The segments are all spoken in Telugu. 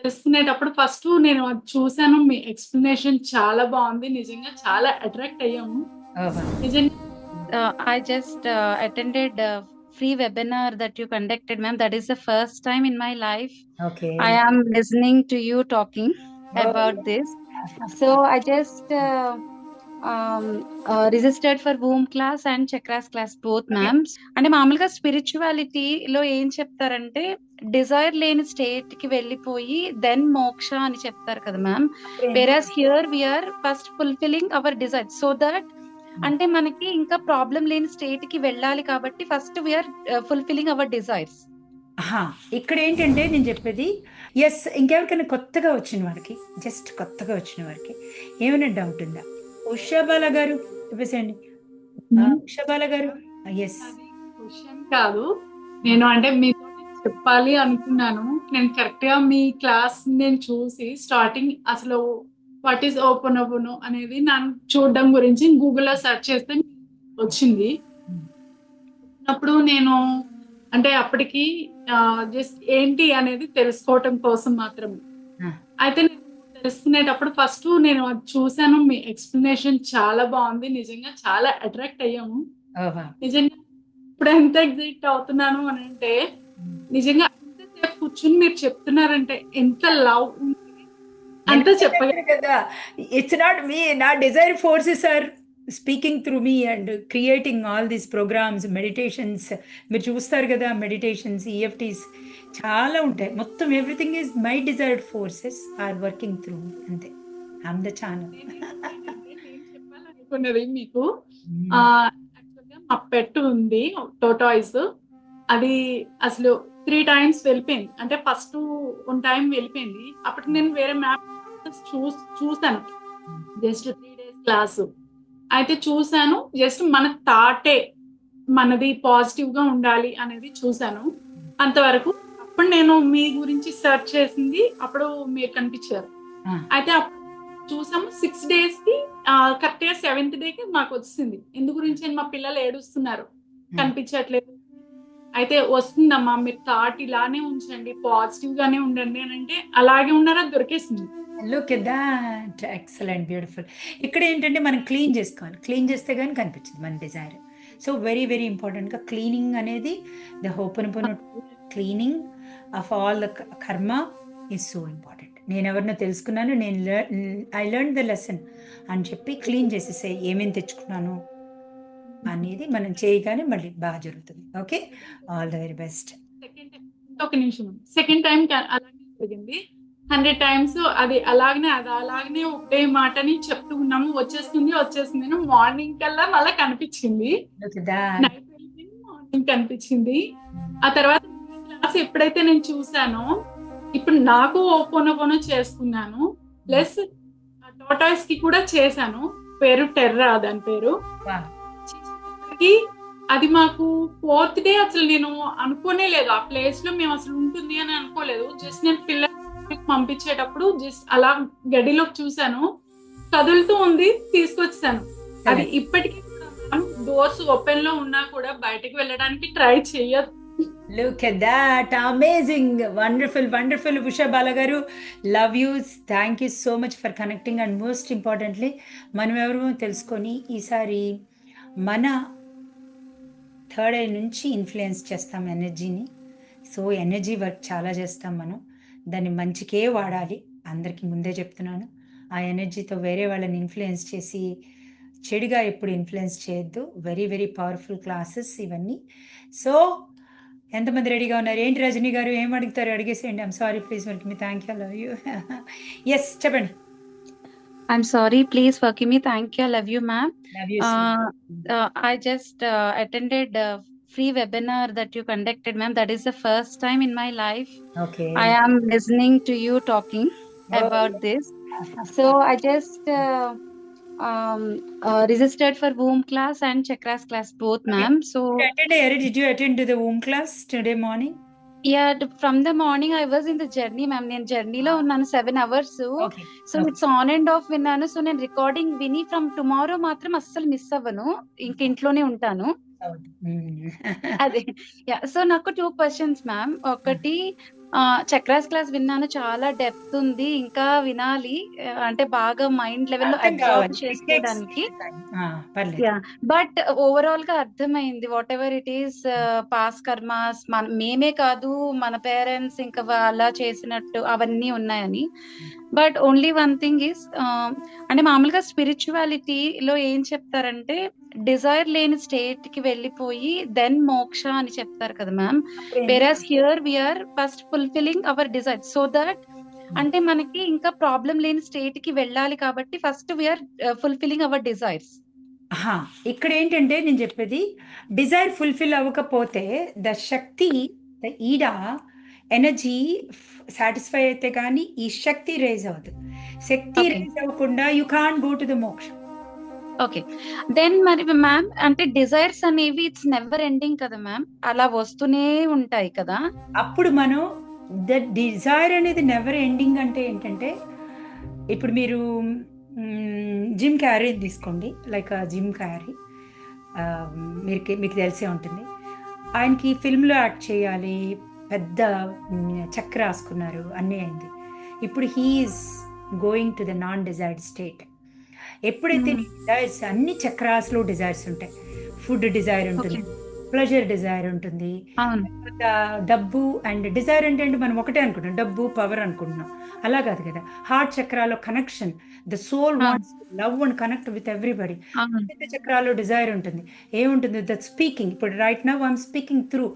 తెలుసుకునేటప్పుడు ఫస్ట్ నేను అది చూసాను. మీ ఎక్స్‌ప్లనేషన్ చాలా బావుంది. నిజంగా చాలా అట్రాక్ట్ అయ్యాము. ఓహో! నిజంగా Uh, I just uh, attended a free webinar that you conducted, ma'am. That is the first time in my life okay. I am listening to you talking Oh. about this. So I just uh, for womb class and chakras class both, Okay. ma'am. అంటే మామూలుగా స్పిరిచువాలిటీలో ఏం చెప్తారంటే డిజైర్ లేని స్టేట్కి వెళ్ళిపోయి దెన్ మోక్ష అని చెప్తారు కదా ma'am whereas here we are first fulfilling our desire so that అంటే మనకి ఇంకా ప్రాబ్లం లేని స్టేట్కి వెళ్ళాలి కాబట్టి first we are fulfilling our desires ఆహా! ఇక్కడేంటంటే నేను చెప్పేది యెస్ ఇంకెవరికైనా కొత్తగా వచ్చిన వారికి, జస్ట్ కొత్తగా వచ్చిన వారికి ఏమైనా డౌట్ ఉందా? ఉషాబాల గారు! హ్మ్. ఉషాబాల గారు క్వెషన్ కాదు. నేను అంటే మీతోటి చెప్పాలి అనుకున్నాను. నేను కరెక్ట్‌గా మీ క్లాస్ నేను చూసి స్టార్టింగ్ అసలు వాట్ ఈస్ ఓపెనోపోనో అనేది నన్ను చూడడం గురించి గూగుల్‌లో సెర్చ్ చేస్తే వచ్చింది. అప్పుడు నేను అంటే అప్పటికి జస్ట్ ఏంటి అనేది తెలుసుకోవటం కోసం మాత్రమే. ఆ! అయితే నేను తెలుసుకునేటప్పుడు ఫస్ట్ నేను అది చూసాను. మీ ఎక్స్‌ప్లనేషన్ చాలా బావుంది. నిజంగా చాలా అట్రాక్ట్ అయ్యాము. నిజంగా ఇప్పుడు ఎంత ఎక్సైట్ అవుతున్నాను అనంటే హ్మ్. నిజంగా అంతసేపు కూర్చొని మీరు చెప్తున్నారంటే ఎంత లవ్ ఉంది. అంతా. చెప్పాను కదా! ఇట్స్ నాట్ మీ నా desire forces are speaking through me and creating all these programmes, meditations మీరు చూస్తారు కదా! మెడిటేషన్స్, ఈఎఫ్‌టీస్ చాలా ఉంటాయి. మొత్తం everything is my desired forces are working through అంతే. Am the channel. చెప్పాలనుకున్నది మీకు యాక్చువల్‌గా మా పెట్ ఉంది. టోర్టాయిస్. అది అసలు 3 టైమ్స్ వెళ్ళిపోయింది. అంటే ఫస్ట్ వన్ టైమ్ వెళ్ళిపోయింది. అప్పటికి నేను వేరే మ్యాప్ చూస్ చూసాను. Just 3 days class. అయితే చూసాను. జస్ట్ మన థాటే మనది పాజిటివ్‌గా ఉండాలి అనేది చూసాను. అంతవరకు. అప్పుడు నేను మీ గురించి సెర్చ్ చేసింది. అప్పుడు మీరు కనిపించారు. అయితే చూసాము 6 డేస్‌కి ఆహ్, కరెక్ట్‌గా సెవెంత్ డేకి మాకొచ్చేసింది. ఎందు గురించి మా పిల్లలు ఏడుస్తున్నారు. కనిపించట్లేదు. అయితే వస్తుందమ్మా మీరు థాట్ ఇలానే ఉంచండి. పాజిటివ్‌గానే ఉండండి అనంటే అలాగే ఉన్నారు దొరికేసింది. Look that excellent beautiful. ఇక్కడ ఏంటంటే మనం క్లీన్ చేసుకోవాలి. క్లీన్ చేస్తే గాని కనిపించదు మన డిజైర్. సో వెరీ వెరీ ఇంపార్టెంట్‌గా క్లీనింగ్ అనేది the హోపనపోనో cleaning of all the karma is so important. నేను ఎవరినో తెలుసుకున్నాను. నేను ఐ లెర్న్ ద లెసన్ అని చెప్పి క్లీన్ చేసేసేయి. ఏమేమి తెచ్చుకున్నాను అనేది మనం చేయగానే మళ్ళీ బాగా జరుగుతుంది. Okay. All the very best. ఒక నిమిషం. సెకండ్ టైమ్‌కి అలాగే జరిగింది. 100 టైమ్స్ అది అలాగనే అది అలాగనే ఒకటే మాటని చెప్తూ ఉన్నాము. వచ్చేస్తుంది, వచ్చేస్తుంది మార్నింగ్ కల్లా మళ్ళా కనిపించింది. మార్నింగ్ కనిపించింది. ఆ తర్వాత క్లాస్ ఎప్పుడైతే నేను చూసానో ఇప్పుడు నాకు ఓపోనోపోనో చేసుకున్నాను. ప్లస్ ఆ టోర్టాయిస్‌కి కూడా చేశాను. పేరు టెర్రా దాని పేరు. చేసేటప్పటికి అది మాకు ఫోర్త్ డే అసలు నేను అనుకోనే లేదు. ఆ ప్లేస్‌లో మేము అసలు ఉంటుంది అని అనుకోలేదు. జస్ట్ నేను పిల్లలకి పంపించేటప్పుడు జస్ట్ అలా గడిలోకి చూసాను. కదులుతూ ఉంది. తీసుకొచ్చేసాను. అది. ఇప్పటికి డోర్స్ ఓపెన్‌లో ఉన్నా కూడా బయటకి వెళ్ళడానికి ట్రై చెయ్యదు. Look at that amazing wonderful wonderful Usha Bala garu love you thank you so much for connecting and most importantly మనం ఎవరో తెలుసుకొని ఈసారి మన థర్డ్ ఐ నుంచి ఇన్ఫ్లుయెన్స్ చేస్తాం ఎనర్జీని. సో ఎనర్జీ వర్క్ చాలా చేస్తాం మనం. దాన్ని మంచికే వాడాలి. అందరికీ ముందే చెప్తున్నాను. ఆ ఎనర్జీతో వేరే వాళ్ళని ఇన్ఫ్లుయెన్స్ చేసి చెడుగా ఎప్పుడు ఇన్ఫ్లుయెన్స్ చేయొద్దు. వెరీ వెరీ పవర్ఫుల్ క్లాసెస్ ఇవన్నీ. సో ఎంతమంది రెడీగా ఉన్నారు? ఏంటి రజనీ గారు? ఏం అడుగుతారు? అడిగేసేయండి. ఐమ్ సారీ ప్లీజ్ మరి మీ thank you love you yes చెప్పండి. I'm sorry. Please forgive me. Thank you. I love you, ma'am. Love you. Uh, uh, I just uh, attended a free webinar that you conducted, ma'am. That is the first time in my life. Okay. I am listening to you talking oh. about this. So I just uh, um, uh, registered for womb class and chakras class both, ma'am. Okay. So Saturday, did you attend to the womb class today morning? Yeah, d- from the morning I was in the journey, ma'am. నేను జర్నీలో ఉన్నాను seven hours so it's on and off విన్నాను. సో నేను రికార్డింగ్ విని ఫ్రమ్ టుమారో మాత్రం అస్సలు మిస్ అవ్వను. ఇంక ఇంట్లోనే ఉంటాను. అదే. యా సో నాకు టూ క్వశ్చన్స్ మ్యామ్ ఒకటి! 'చక్రాస్ క్లాస్' విన్నాను. చాలా డెప్త్ ఉంది. ఇంకా వినాలి. అంటే బాగా మైండ్ లెవెల్‌లో టేక్స్ చేసుకోవడానికి. బట్ ఓవరాల్‌గా అర్థమైంది. Whatever it is past karmas మన మేమే కాదు మన పేరెంట్స్ ఇంకా వాళ్ళ చేసినట్టు అవన్నీ ఉన్నాయని. But only one thing is అంటే మామూలుగా స్పిరిచ్యువాలిటీలో ఏం చెప్తారంటే డిజైర్ లేని స్టేట్‌కి వెళ్ళిపోయి దెన్ మోక్ష అని చెప్తారు కదా ma'am. Whereas here we are first fulfilling our desire. So that అంటే మనకి ఇంకా ప్రాబ్లమ్ లేని స్టేట్‌కి వెళ్ళాలి కాబట్టి first we are ah, fulfilling our desires. అహా! ఇక్కడేంటంటే నేను చెప్పేది డిజైర్ ఫుల్‌ఫిల్ అవ్వకపోతే the shakti the ida energy satisfy అయితే గాని ఈ శక్తి రైజ్ అవ్వదు. శక్తి. రైజ్ అవ్వకుండా you can't go to the moksha. Okay. Then మరి మ్యామ్ అంటే డిజైర్స్ అనేవి ఇట్స్ నెవర్ ఎండింగ్ కదా మ్యామ్. అలా వస్తూనే ఉంటాయి కదా! అప్పుడు మనం ద డిజైర్ అనేది నెవర్ ఎండింగ్ అంటే ఏంటంటే ఇప్పుడు మీరు జిమ్ క్యారీ తీసుకోండి. Like Jim Carrey. మీరు మీకు తెలిసే ఉంటుంది. ఆయనకి ఫిల్మ్‌లో యాక్ట్ చేయాలి. పెద్ద చక్ర రాసుకున్నారు. అన్నీ అయింది. ఇప్పుడు he is going to the non desired state. ఎప్పుడైతే. నీ డిజైర్స్ అన్ని చక్రాస్‌లో డిజైర్స్ ఉంటాయి. ఫుడ్ డిజైర్ ఉంటుంది. ప్లెజర్ డిజైర్ ఉంటుంది. డబ్బు అండ్ డిజైర్ అంటే మనం ఒకటే అనుకుంటాం. డబ్బు, పవర్ అనుకుంటున్నాం. అలా కాదు కదా! Heart చక్రాలో connection. The soul! Wants love and connect with everybody. చక్రాలో desire ఉంటుంది. ఏముంటుంది? The speaking. ఇప్పుడు right now I am speaking through.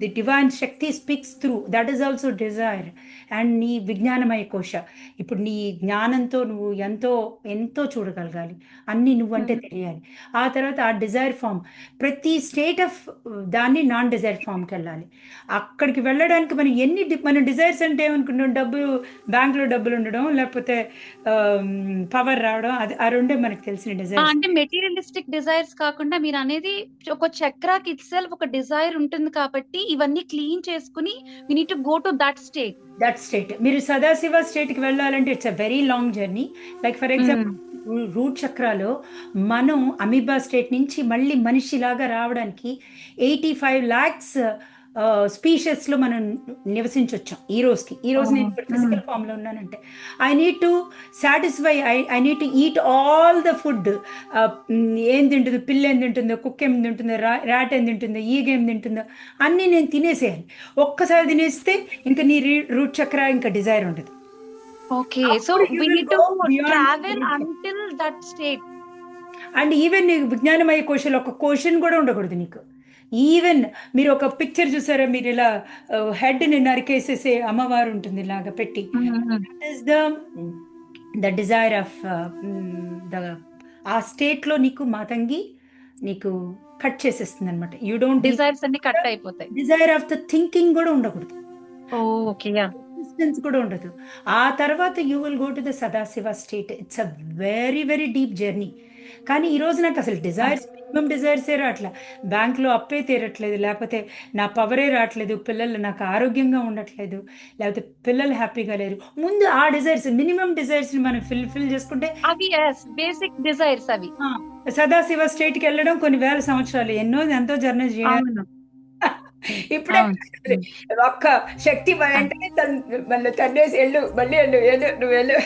The divine shakti speaks through. That is also desire. And నీ విజ్ఞానమయ కోశ. ఇప్పుడు నీ జ్ఞానంతో నువ్వు ఎంతో ఎంతో చూడగలగాలి. అన్నీ నువ్వంటే. తెలియాలి. ఆ తర్వాత ఆ డిజైర్ ఫార్మ్ ప్రతి స్టేట్ ఆఫ్ దాన్ని నాన్ డిజైర్ ఫార్మ్‌కెళ్ళాలి. అక్కడికి వెళ్ళడానికి మనం ఎన్ని మనం డిజైర్స్ అంటే ఏమనుకుంటాం? డబ్బు బ్యాంక్‌లో డబ్బులు ఉండడం లేకపోతే పవర్ రావడం అది ఆ రెండే మనకు తెలిసిన ఆ! డిజైర్స్. అంటే మెటీరియలిస్టిక్ డిజైర్స్ కాకుండా మీరనేది ఒక చక్రాకి ఇట్‌సెల్ఫ్ ఒక డిజైర్ ఉంటుంది కాబట్టి ఇవన్నీ క్లీన్ చేసుకొని we need to go to that state. That state. మీరు సదాశివ స్టేట్‌కి వెళ్ళాలంటే it's a very long journey. Like for example root చక్రాలో మనం అమీబా స్టేట్ నుంచి మళ్ళీ మనిషిలాగా రావడానికి 85,00,000 ఆహ్, స్పీషీస్‌లో మనం నివసించొచ్చాం ఈ రోజుకి. ఈ రోజు నేను! ఇప్పుడు. ఫిజికల్ ఫార్మ్‌లో ఉన్నానంటే I need to satisfy I I need to eat all the food. ఏం తింటుందో, పిల్లి ఏం తింటుందో, కుక్క ఏం తింటుందో, రా ర్యాట్ ఏం తింటుందో, ఈగ ఏం తింటుందో అన్నీ నేను తినేసేయాలి. ఒక్కసారి తినేస్తే ఇంక నీ రీ రూట్ చక్ర ఇంకా డిజైర్ ఉండదు. Okay. So we need to travel. Until that state. And even నీకు విజ్ఞానమయ కోశంలో ఒక క్వెషన్ కూడా ఉండకూడదు నీకు. ఈవెన్ మీరు ఒక పిక్చర్ చూసారా? మీరు ఇలా ఆహ్, హెడ్‌ని నరికేసేసే అమ్మవారు ఉంటుంది ఇలాగ పెట్టి. The the desire of the ఆ స్టేట్‌లో నీకు మాతంగి నీకు కట్ చేసేస్తుందన్నమాట. యూ డోంట్ డిజైర్స్ అన్ని కట్ అయిపోతాయి. డిజైర్ ఆఫ్ ద థింకింగ్ కూడా ఉండకూడదు. ఓకే. ఎగ్జిస్టెన్స్ కూడా ఉండదు. ఆ తర్వాత you will go to the Sadashiva state. It's a very very deep journey. కానీ ఈరోజు నాకు అసలు! డిజైర్స్ మినిమమ్ డిజైర్సే రాట్లా. బ్యాంక్‌లో అప్పే తీరట్లేదు. లేకపోతే నా పవరే రాట్లేదు. పిల్లలు నాకు ఆరోగ్యంగా ఉండట్లేదు. లేకపోతే పిల్లలు హ్యాపీగా లేరు. ముందు ఆ డిజైర్స్ మినిమమ్ డిజైర్స్‌ని మనం ఫిల్ ఫిల్ చేసుకుంటే అవి. బేసిక్ డిజైర్స్ అవి. సదాశివ స్టేట్‌కి వెళ్ళడం కొన్ని వేల సంవత్సరాలు. ఎన్నో ఎంతో జర్నీ చేయాలి. అవును. ఇప్పుడే అవును. హ్మ్. ఒక్క శక్తి మన ఆ! వెంటనే తన్ మళ్ళీ తన్నేసి ఎళ్ళు మళ్ళీ ఎళ్ళు ఎళ్ళు నువ్వు ఎళ్ళు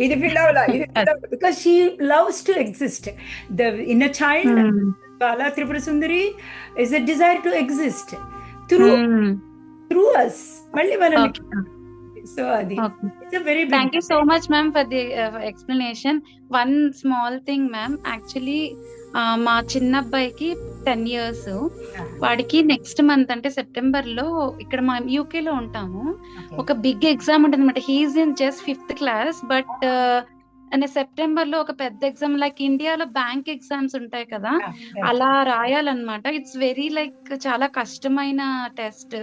ఇది ఫిల్ అవ్వలా ఇది ఫిల్ అది. అవ్వలా because she loves to exist the inner child hmm. Bala Tripura Sundari is a desire to exist through hmm. Through us మళ్ళీ మనల్ని ఓకే. ఆ! సో అది okay. It's a very big thank you so much ma'am for the ah, explanation. One small thing ma'am. Actually మా చిన్నబ్బాయికి 10 ఇయర్స్. వాడికి నెక్స్ట్ మంత్ అంటే సెప్టెంబర్‌లో ఇక్కడ మనం యూకేలో ఉంటాము. ఓకే. ఒక బిగ్ ఎగ్జామ్ ఉంటదన్నమాట. He is in just fifth class. But అంటే సెప్టెంబర్‌లో ఒక పెద్ద ఎగ్జామ్ లైక్ ఇండియాలో బ్యాంక్ ఎగ్జామ్స్ ఉంటాయి కదా! రైట్. అలా రాయాలన్నమాట. ఇట్స్ వెరీ లైక్ చాలా కష్టమైన టెస్ట్.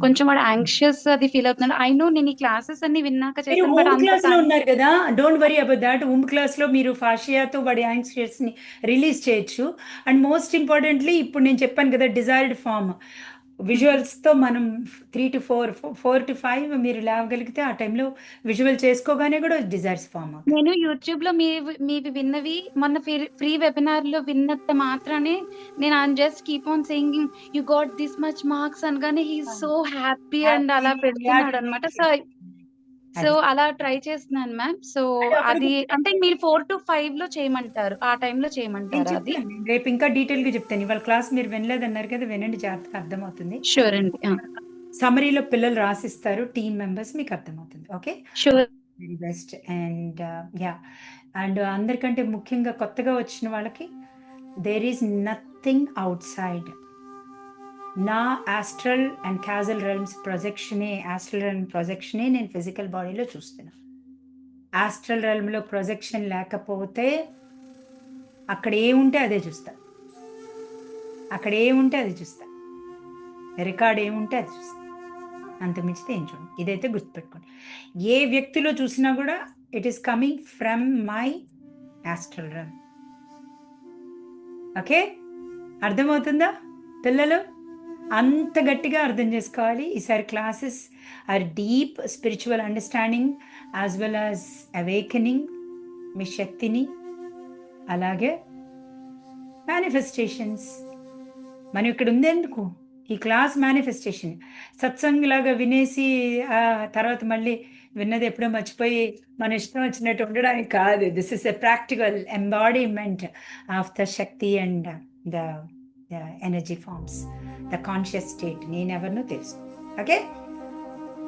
కొంచెం వాడు యాంగ్షియస్ అది ఫీల్ అవుతున్నాడు. ఐ నో నేను ఈ క్లాసెస్ అన్ని విన్నాక టైం ఉన్నారు కదా! Don't worry about that. ఊమ్ క్లాస్‌లో మీరు ఫాషియాతో వాడి యాంగ్షియస్‌ని రిలీజ్ చేయొచ్చు. అండ్ మోస్ట్ ఇంపార్టెంట్‌లీ ఇప్పుడు నేను చెప్పాను కదా! Desired form. విజువల్స్తో మనం three to four four to five మీరు లేవగలిగితే ఆ టైంలో విజువల్ చేసుకోగానే కూడా డిజైర్స్ ఫామ్ నేను యూట్యూబ్లో మీ మీవి విన్నవి. మొన్న ఫ్రీ వెబినార్లో విన్నంత మాత్రానే నేను I just keep on saying you got this much marks అనగానే హీ సో హ్యాపీ అండ్ అలా పెడుతున్నాడు అనమాట సో సో అలా ట్రై చేస్తున్నాను మ్యామ్. సో అది అంటే మీరు ఫోర్ టు ఫైవ్లో చేయమంటారు. ఆ time లో నేను చేయమంటారు అది? రేపు ఇంకా డీటెయిల్గా చెప్తాను. ఇవాళ క్లాస్ మీరు వినలేదన్నారు కదా వినండి జాగ్రత్తగా అర్థమవుతుంది. షూర్ అండి. సమరీలో పిల్లలు రాసిస్తారు టీమ్ మెంబర్స్ మీకు అర్థమవుతుంది. Okay? Sure very best and yeah and అందరికంటే ముఖ్యంగా కొత్తగా వచ్చిన వాళ్ళకి there is nothing outside నా ఆస్ట్రల్ అండ్ క్యాజల్ రెల్మ్స్ ప్రొజెక్షనే ఆస్ట్రల్ రెల్మ్ ప్రొజెక్షనే నేను ఫిజికల్ బాడీలో చూస్తున్నాను ఆస్ట్రల్ రెల్మ్లో ప్రొజెక్షన్ లేకపోతే అక్కడ ఏముంటే అదే చూస్తా. అక్కడ ఏముంటే అది చూస్తా. రికార్డ్ ఏముంటే అది చూస్తా. అంతమించితే ఏం చూడండి ఇదైతే గుర్తుపెట్టుకోండి. ఏ వ్యక్తిలో చూసినా కూడా it is coming from my astral realm okay అర్థమవుతుందా పిల్లలు? అంత గట్టిగా అర్థం చేసుకోవాలి. ఈసారి classes are deep spiritual understanding as well as awakening మీ శక్తిని అలాగే మేనిఫెస్టేషన్స్ మనం ఇక్కడ ఉందేందుకు ఈ క్లాస్ మేనిఫెస్టేషన్ సత్సంగ్ లాగా వినేసి ఆ తర్వాత మళ్ళీ విన్నది ఎప్పుడో మర్చిపోయి మన ఇష్టం వచ్చినట్టు ఉండడానికి కాదు. This is a practical embodiment of the shakti and the energy forms, the conscious state—you never notice. Okay,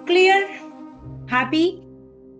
clear, happy.